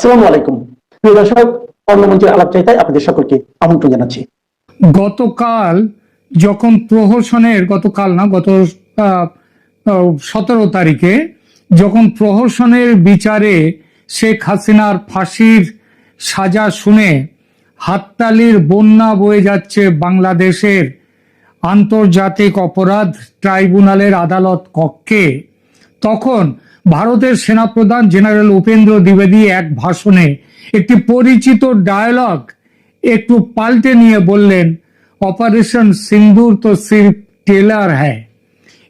আসসালামু আলাইকুম। প্রিয় দর্শক চাইতায় আপনাদের সকলকে আমন্ত্রণ জানাচ্ছি। গতকাল যখন প্রহসনের, গতকাল না, গত সতেরো তারিখে যখন প্রহসনের বিচারে শেখ হাসিনার ফাঁসির সাজা শুনে হাততালির বন্যা বয়ে যাচ্ছে বাংলাদেশের আন্তর্জাতিক অপরাধ ট্রাইব্যুনালের আদালত কক্ষে, তখন ভারতের সেনাপ্রধান জেনারেল উপেন্দ্র দ্বিবেদী এক ভাষণে একটি পরিচিত ডায়ালগ একটু পাল্টে নিয়ে বললেন অপারেশন সিন্দুর তো সির্ফ টেলার হ্যায়।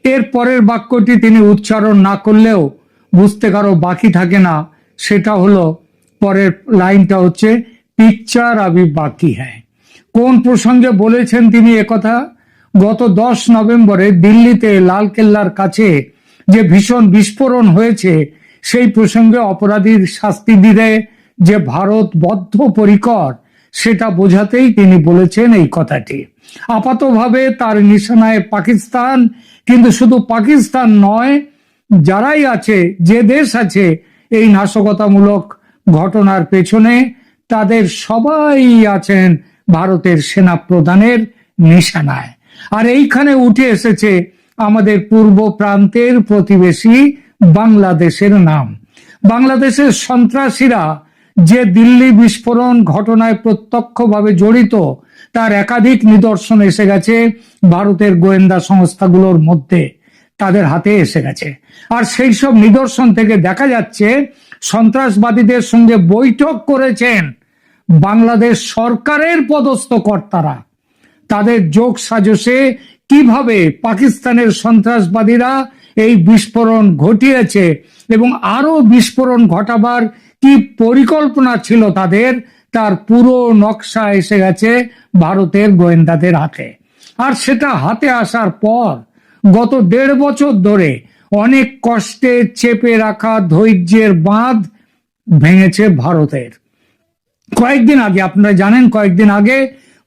এর পরের বাক্যটি তিনি উচ্চারণ না করলেও বুঝতে কারও বাকি থাকে না। সেটা হলো, পরের লাইনটা হচ্ছে, পিকচার আবি বাকি হ্যায়। কোন প্রসঙ্গে বলেছেন তিনি একথা গত দশ নভেম্বরে দিল্লিতে লালকেল্লার কাছে যে ভীষণ বিস্ফোরণ হয়েছে, সেই প্রসঙ্গে অপরাধীর শাস্তি দিতে যে ভারত বদ্ধ পরিকর সেটা বোঝাতেই তিনি বলেছেন এই কথাটি। আপাতভাবে তার নিশানায় পাকিস্তান, কিন্তু শুধু পাকিস্তান নয়, যারাই আছে, যে দেশ আছে, এই নাশকতামূলক ঘটনার পেছনে তাদের সবাই আছেন ভারতের সেনা প্রধানের নিশানায়। আর এইখানে উঠে এসেছে আমাদের পূর্ব প্রান্তের প্রতিবেশী বাংলাদেশের নাম। বাংলাদেশের সন্ত্রাসীরা যে দিল্লি বিস্ফোরণ ঘটনায় প্রত্যক্ষভাবে জড়িত, তার একাধিক নিদর্শন এসে গেছে ভারতের গোয়েন্দা সংস্থাগুলোর মধ্যে। তাদের হাতে এসে গেছে। আর সেই সব নিদর্শন থেকে দেখা যাচ্ছে, সন্ত্রাসবাদীদের সঙ্গে বৈঠক করেছেন বাংলাদেশ সরকারের পদস্থ কর্তারা তাদের যোগ সাজসে কীভাবে পাকিস্তানের সন্ত্রাসবাদীরা এই বিস্ফোরণ ঘটিয়েছে এবং আরও বিস্ফোরণ ঘটাবার কি পরিকল্পনা ছিল তাদের, তার পুরো নকশা এসে গেছে ভারতের গোয়েন্দাদের হাতে। আর সেটা হাতে আসার পর গত দেড় বছর ধরে অনেক কষ্টে চেপে রাখা ধৈর্যের বাঁধ ভেঙেছে ভারতের। কয়েকদিন আগে, আপনারা জানেন, কয়েকদিন আগে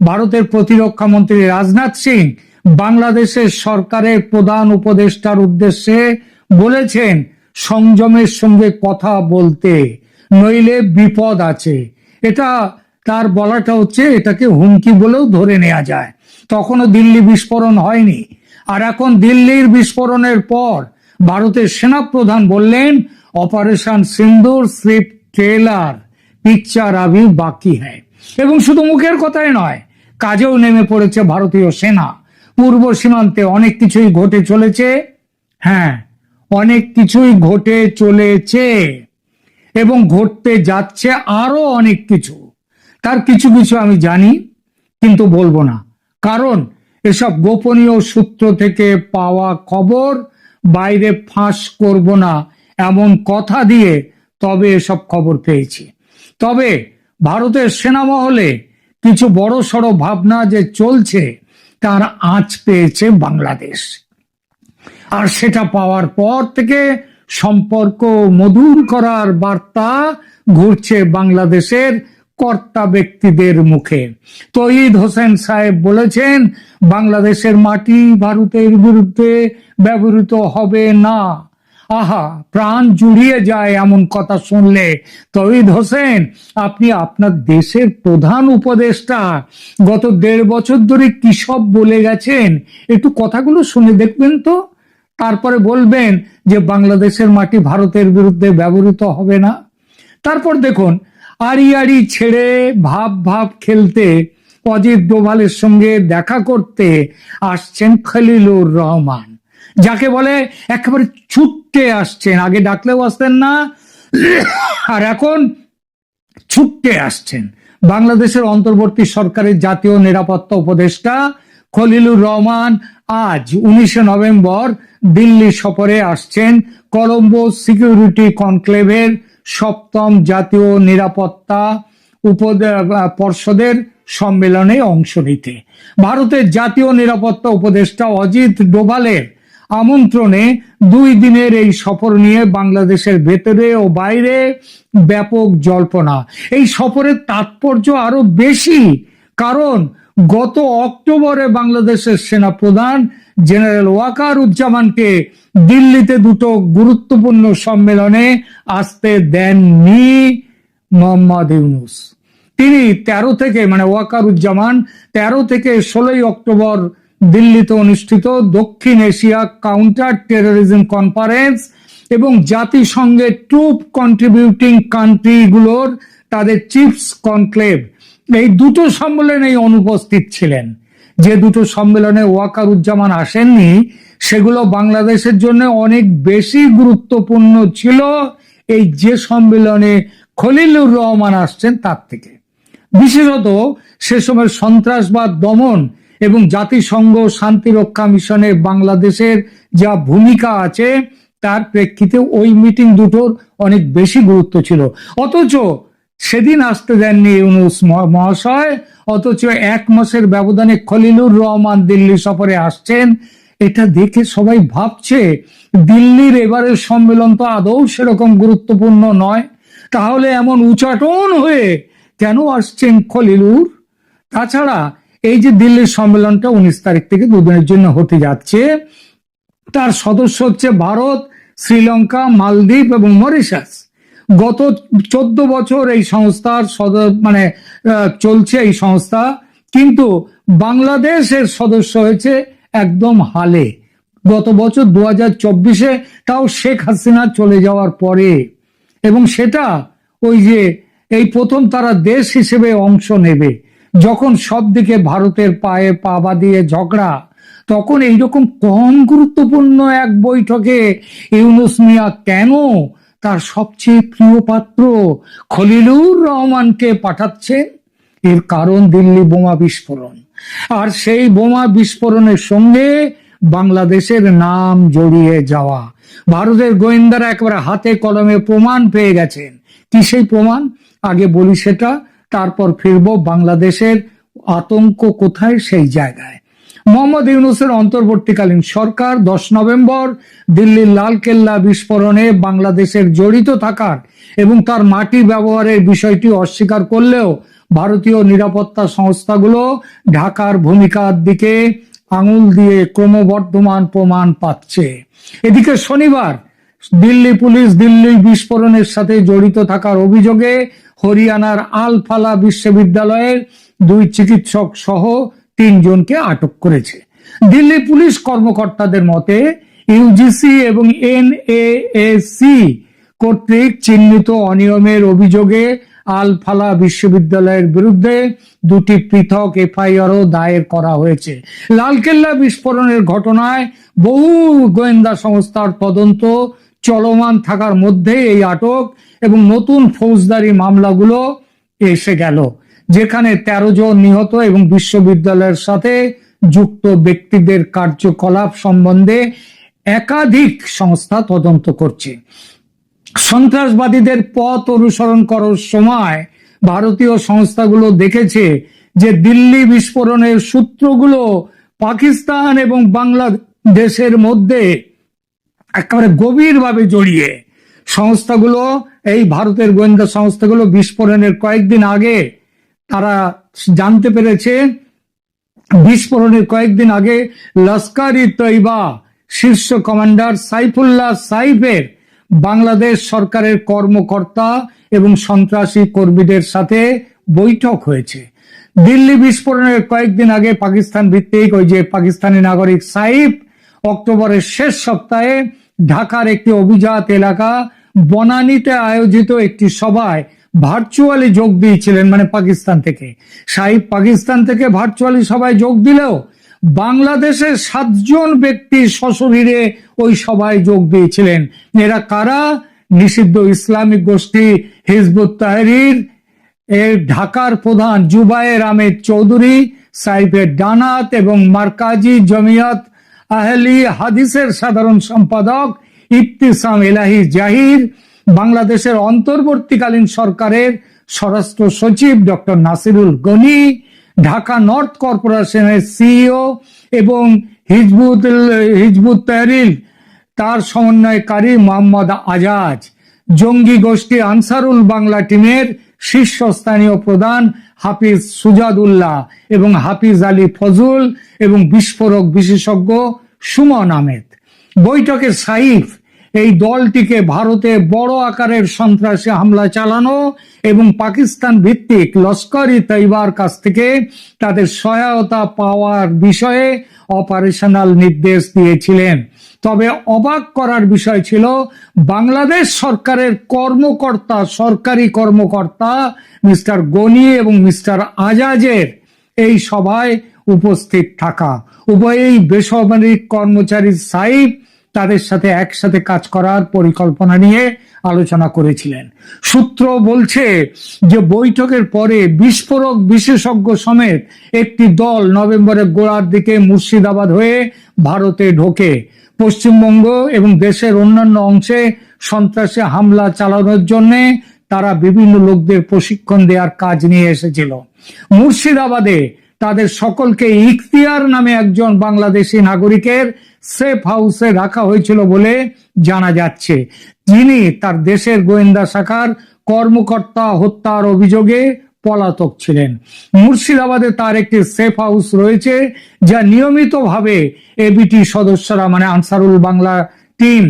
ভারতের প্রতিরক্ষা মন্ত্রী রাজনাথ সিং বাংলাদেশের সরকারের প্রধান উপদেষ্টার উদ্দেশ্যে বলেছেন, সংযমের সঙ্গে কথা বলতে নইলে বিপদ আছে। এটা তার বলাটা হচ্ছে, এটাকে হুমকি বলেও ধরে নেওয়া যায়। তখনও দিল্লি বিস্ফোরণ হয়নি। আর এখন দিল্লির বিস্ফোরণের পর ভারতের সেনাপ্রধান বললেন, operation Sindoor, slip, trailer, picture আবি বাকি হ্যায়। এবং শুধু মুখের কথাই নয়, কাজেও নেমে পড়েছে ভারতীয় সেনা। পূর্ব সীমান্তে অনেক কিছুই ঘটে চলেছে। হ্যাঁ অনেক কিছুই ঘটে চলেছে এবং ঘটতে যাচ্ছে আরও অনেক কিছু। তার কিছু কিছু আমি জানি, কিন্তু বলব না। কারণ এসব গোপনীয় সূত্র থেকে পাওয়া খবর, বাইরে ফাঁস করব না এমন কথা দিয়ে তবে এসব খবর পেয়েছি। তবে ভারতের সেনামহলে কিছু বড় সড়ো ভাবনা যে চলছে তার আঁচ পেয়েছে বাংলাদেশ। আর সেটা পাওয়ার পর থেকে সম্পর্ক মধুর করার বার্তা ঘুরছে বাংলাদেশের কর্তা ব্যক্তিদের মুখে। তৈদ হোসেন সাহেব বলেছেন, বাংলাদেশের মাটি ভারতের বিরুদ্ধে ব্যবহৃত হবে না। আহা, প্রাণ জুড়িয়ে যায় এমন কথা শুনলে। তহিদ হোসেন, আপনি আপনার দেশের প্রধান উপদেষ্টা। গত দেড় বছর ধরে কি সব বলে গেছেন? একটু কথাগুলো শুনে দেখবেন তো। তারপরে বলবেন যে বাংলাদেশের মাটি ভারতের বিরুদ্ধে ব্যবহৃত হবে না। তারপর দেখুন, আড়ি আড়ি ছেড়ে, ভাব ভাব খেলতে, অজিত ডোভালের সঙ্গে দেখা করতে আসছেন খলিলুর রহমান। যাকে বলে একেবারে ছুটতে আসছেন। আগে ডাকলেও আসতেন না, আর এখন ছুটতে আসছেন। বাংলাদেশের অন্তর্বর্তী সরকারের জাতীয় নিরাপত্তা উপদেষ্টা খলিলুর রহমান আজ উনিশে নভেম্বর দিল্লি সফরে আসছেন কলম্বো সিকিউরিটি কনক্লেভের সপ্তম জাতীয় নিরাপত্তা পর্ষদের সম্মেলনে অংশ নিতে। ভারতের জাতীয় নিরাপত্তা উপদেষ্টা অজিত ডোভালের আমন্ত্রণে দুই দিনের এই সফর নিয়ে বাংলাদেশের ভেতরে ও বাইরে ব্যাপক জল্পনা। এই সফরের তাৎপর্য আরও বেশি, কারণ গত অক্টোবরে বাংলাদেশের সেনা প্রধান জেনারেল ওয়াকার উজ্জামানকে দিল্লিতে দুটো গুরুত্বপূর্ণ সম্মেলনে আসতে দেননি মোহাম্মদ ইউনুস। তিনি তেরো থেকে মানে ওয়াকারুজ্জামান তেরো থেকে ষোলোই অক্টোবর দিল্লিতে অনুষ্ঠিত দক্ষিণ এশিয়া কাউন্টার টেরোরিজম কনফারেন্স এবং জাতিসংঘের ট্রুপ কন্ট্রিবিউটিং কান্ট্রিগুলোর তাদের চিপস কনক্লেভ এই দুটো সম্মেলনে অনুপস্থিত ছিলেন। যে দুটো সম্মেলনে ওয়াকারুজ্জামান আসেননি, সেগুলো বাংলাদেশের জন্য অনেক বেশি গুরুত্বপূর্ণ ছিল এই যে সম্মেলনে খলিলুর রহমান আসছেন তার থেকে। বিশেষত সে সময় সন্ত্রাসবাদ দমন এবং জাতিসংঘ শান্তিরক্ষা মিশনে বাংলাদেশের যা ভূমিকা আছে, তার প্রেক্ষিতে ওই মিটিং দুটোর অনেক বেশি গুরুত্ব ছিল। অথচ সেদিন আসতে দেননি ইউনুস মহাশয়, অথচ এক মাসের ব্যবধানে খলিলুর রহমান দিল্লি সফরে আসছেন। এটা দেখে সবাই ভাবছে, দিল্লির এবারের সম্মেলন তো আদৌ সেরকম গুরুত্বপূর্ণ নয়। তাহলে এমন উচাটন হয়ে কেন আসছেন খলিলুর? তাছাড়া এই যে দিল্লির সম্মেলনটা উনিশ তারিখ থেকে দুদিনের জন্য হতে যাচ্ছে, তার সদস্য হচ্ছে ভারত, শ্রীলঙ্কা, মালদ্বীপ এবং মরিশাস। গত চোদ্দ বছর এই সংস্থার সদর মানে চলছে এই সংস্থা, কিন্তু বাংলাদেশের সদস্য হয়েছে একদম হালে। গত বছর দু হাজার চব্বিশে তাও শেখ হাসিনা চলে যাওয়ার পরে। এবং সেটা ওই যে এই প্রথম তারা দেশ হিসেবে অংশ নেবে। যখন সব দিকে ভারতের পায়ে পা বাঁধিয়ে ঝগড়া, তখন এইরকম কম গুরুত্বপূর্ণ এক বৈঠকে ইউনুস মিয়া কেন তার সবচেয়ে প্রিয় পাত্র খলিলুর রহমানকে পাঠাচ্ছেন? এর কারণ দিল্লি বোমা বিস্ফোরণ। আর সেই বোমা বিস্ফোরণের সঙ্গে বাংলাদেশের নাম জড়িয়ে যাওয়া। ভারতের গোয়েন্দারা একেবারে হাতে কলমে প্রমাণ পেয়ে গেছেন। কি সেই প্রমাণ? আগে বলি সেটা তারপর ফিরবো বাংলাদেশের আতঙ্ক কোথায়? সেই জায়গায়। মোহাম্মদ ইউনুসের অন্তর্বর্তীকালীন সরকার দশ নভেম্বর দিল্লির লালকেল্লা বিস্ফোরণে বাংলাদেশের জড়িত থাকার এবং তার মাটি ব্যবহারের বিষয়টি অস্বীকার করলেও ভারতীয় নিরাপত্তা সংস্থাগুলো ঢাকার ভূমিকার দিকে আঙুল দিয়ে ক্রমবর্ধমান প্রমাণ পাচ্ছে। এদিকে শনিবার দিল্লি পুলিশ দিল্লি বিস্ফোরণের সাথে জড়িত থাকার অভিযোগে হরিয়ানার আলফালা বিশ্ববিদ্যালয়ের দুই চিকিৎসক সহ তিনজনকে আটক করেছে। দিল্লি পুলিশ কর্মকর্তাদের মতে ইউজিসি এবং এনএএসি কর্তৃক চিহ্নিত অনিয়মের অভিযোগে আলফালা বিশ্ববিদ্যালয়ের বিরুদ্ধে দুটি পৃথক এফআইআরও দায়ের করা হয়েছে। লালকেল্লা বিস্ফোরণের ঘটনায় বহু গোয়েন্দা সংস্থার তদন্ত চলমান থাকার মধ্যে এই আটক এবং নতুন ফৌজদারি মামলাগুলো এসে গেল, যেখানে তেরো জন নিহত এবং বিশ্ববিদ্যালয়ের সাথে যুক্ত ব্যক্তিদের কার্যকলাপ সম্বন্ধে একাধিক সংস্থা তদন্ত করছে। সন্ত্রাসবাদীদের পথ অনুসরণ করার সময় ভারতীয় সংস্থাগুলো দেখেছে যে দিল্লি বিস্ফোরণের সূত্রগুলো পাকিস্তান এবং বাংলাদেশের মধ্যে একেবারে গভীরভাবে জড়িয়ে সংস্থাগুলো, এই ভারতের গোয়েন্দা সংস্থাগুলো বিস্ফোরণের কয়েকদিন আগে তারা জানতে পেরেছে, বিস্ফোরণের কয়েকদিন আগে লস্কর তৈবা শীর্ষ কমান্ডার সাইফুল্লাহ সাইফের বাংলাদেশ সরকারের কর্মকর্তা এবং সন্ত্রাসী কর্মীদের সাথে বৈঠক হয়েছে। দিল্লি বিস্ফোরণের কয়েকদিন আগে পাকিস্তান ভিত্তিক ওই যে পাকিস্তানি নাগরিক সাইফ অক্টোবরের শেষ সপ্তাহে ঢাকার একটি অভিজাত এলাকা, বনানীতে আয়োজিত একটি সভায় ভার্চুয়ালি যোগ দিয়েছিলেন মানে পাকিস্তান থেকে। সাহিব, পাকিস্তান থেকে ভার্চুয়ালি সভায় যোগ দিলেও বাংলাদেশের সাতজন ব্যক্তি সশরীরে ওই সভায় যোগ দিয়েছিলেন। এরা কারা? নিষিদ্ধ ইসলামিক গোষ্ঠী হিজবুত তাহরির, এর ঢাকার প্রধান জুবায়ের আহমেদ চৌধুরী, সাইফের ডানাত এবং মার্কাজি জমিয়ত আহলি হাদিসের সাধারণ সম্পাদক ইফতিসাম এলাহি জাহির, বাংলাদেশের অন্তর্বর্তীকালীন সরকারের স্বরাষ্ট্র সচিব ডক্টর নাসিরুল গনি, ঢাকা নর্থ কর্পোরেশনের সিইও এবং হিজবুত হিজবুত তাহরিল, তার সমন্বয়কারী মোহাম্মদ আজাজ, জঙ্গি গোষ্ঠী আনসারুল বাংলা টিমের শীর্ষস্থানীয় প্রধান হাফিজ সুজাদুল্লাহ এবং হাফিজ আলী ফজল এবং বিস্ফোরক বিশেষজ্ঞ সুমন আহমেদ। বৈঠকে সাইফ, এই দলটিকে ভারতে বড় আকারের সন্ত্রাসী হামলা চালানো এবং পাকিস্তান ভিত্তিক লস্কর ই তৈবার কাছ থেকে তাদের সহায়তা পাওয়ার বিষয়ে অপারেশনাল নির্দেশ দিয়েছিলেন। তবে অবাক করার বিষয় ছিল, বাংলাদেশ সরকারের কর্মকর্তা, সরকারি কর্মকর্তা মিস্টার গনি এবং মিস্টার আজাজের এই সভায় উপস্থিত থাকা। উভয়ই বেসামরিক কর্মচারী সাইব তাদের সাথে একসাথে কাজ করার পরিকল্পনা নিয়ে আলোচনা করেছিলেন। সূত্র বলছে যে বৈঠকের পরে বিস্ফোরক বিশেষজ্ঞ সমেত একটি দল নভেম্বরের গোড়ার দিকে মুর্শিদাবাদ হয়ে ভারতে ঢোকে। পশ্চিমবঙ্গ এবং দেশের অন্যান্য অংশে সন্ত্রাসী হামলা চালানোর জন্যে তারা বিভিন্ন লোকদের প্রশিক্ষণ দেওয়ার কাজ নিয়ে এসেছিল। মুর্শিদাবাদে তাদের সকলকে ইখতিয়ার নামে একজন বাংলাদেশি নাগরিকের সেফ হাউসে রাখা হয়েছিল বলে জানা যাচ্ছে। যিনি তার দেশের গোয়েন্দা শাখার কর্মকর্তা হত্যার অভিযোগে পলাতক ছিলেন। মুর্শিদাবাদে তার একটি সেফ হাউস রয়েছে যা নিয়মিতভাবে এবিটি সদস্যরা মানে আনসারুল বাংলা টিম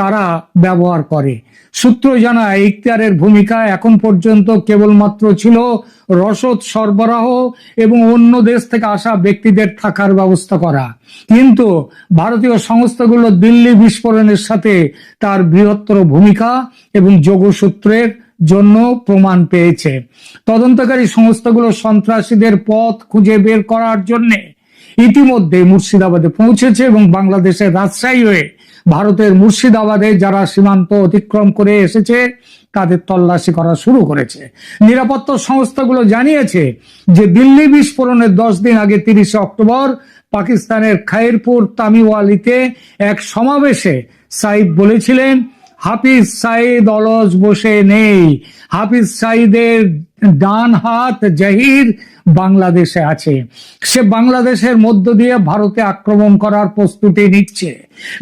তারা ব্যবহার করে। সূত্র জানায়, ইখতিয়ারের ভূমিকা এখন পর্যন্ত কেবলমাত্র ছিল রসদ সরবরাহ এবং অন্য দেশ থেকে আসা ব্যক্তিদের থাকার ব্যবস্থা করা। কিন্তু ভারতীয় সংস্থাগুলো দিল্লি বিস্ফোরণের সাথে তার বৃহত্তর ভূমিকা এবং যোগসূত্রের জন্য প্রমাণ পেয়েছে। তদন্তকারী সংস্থাগুলো সন্ত্রাসীদের পথ খুঁজে বের করার জন্যে ইতিমধ্যে মুর্শিদাবাদে পৌঁছেছে এবং বাংলাদেশের রাজশাহী হয়ে ভারতের মুর্শিদাবাদে যারা সীমান্ত অতিক্রম করে এসেছে, তাদের তল্লাশি করা শুরু করেছে। নিরাপত্তা সংস্থাগুলো জানিয়েছে যে দিল্লি বিস্ফোরণের দশ দিন আগে তিরিশে অক্টোবর পাকিস্তানের খাইরপুর তামিওয়ালিতে এক সমাবেশে সাইদ বলেছিলেন, হাফিজ সাইদ অলস বসে নেই। হাফিজ সাইদের ডান হাত জাহির বাংলাদেশে আছে। সে বাংলাদেশের মধ্য দিয়ে ভারতে আক্রমণ করার প্রস্তুতি নিচ্ছে।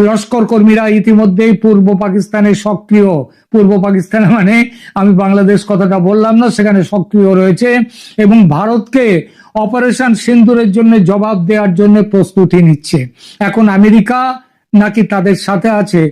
লস্কর কর্মীরা ইতিমধ্যেই পূর্ব পাকিস্তানে সক্রিয়। পূর্ব পাকিস্তান মানে আমি বাংলাদেশ কথাটা বললাম না, সেখানে সক্রিয় রয়েছে এবং ভারতকে অপারেশন সিন্দুরের জন্য জবাব দেওয়ার জন্য প্রস্তুতি নিচ্ছে। এখন আমেরিকা নাকি তাদের সাথে আছে?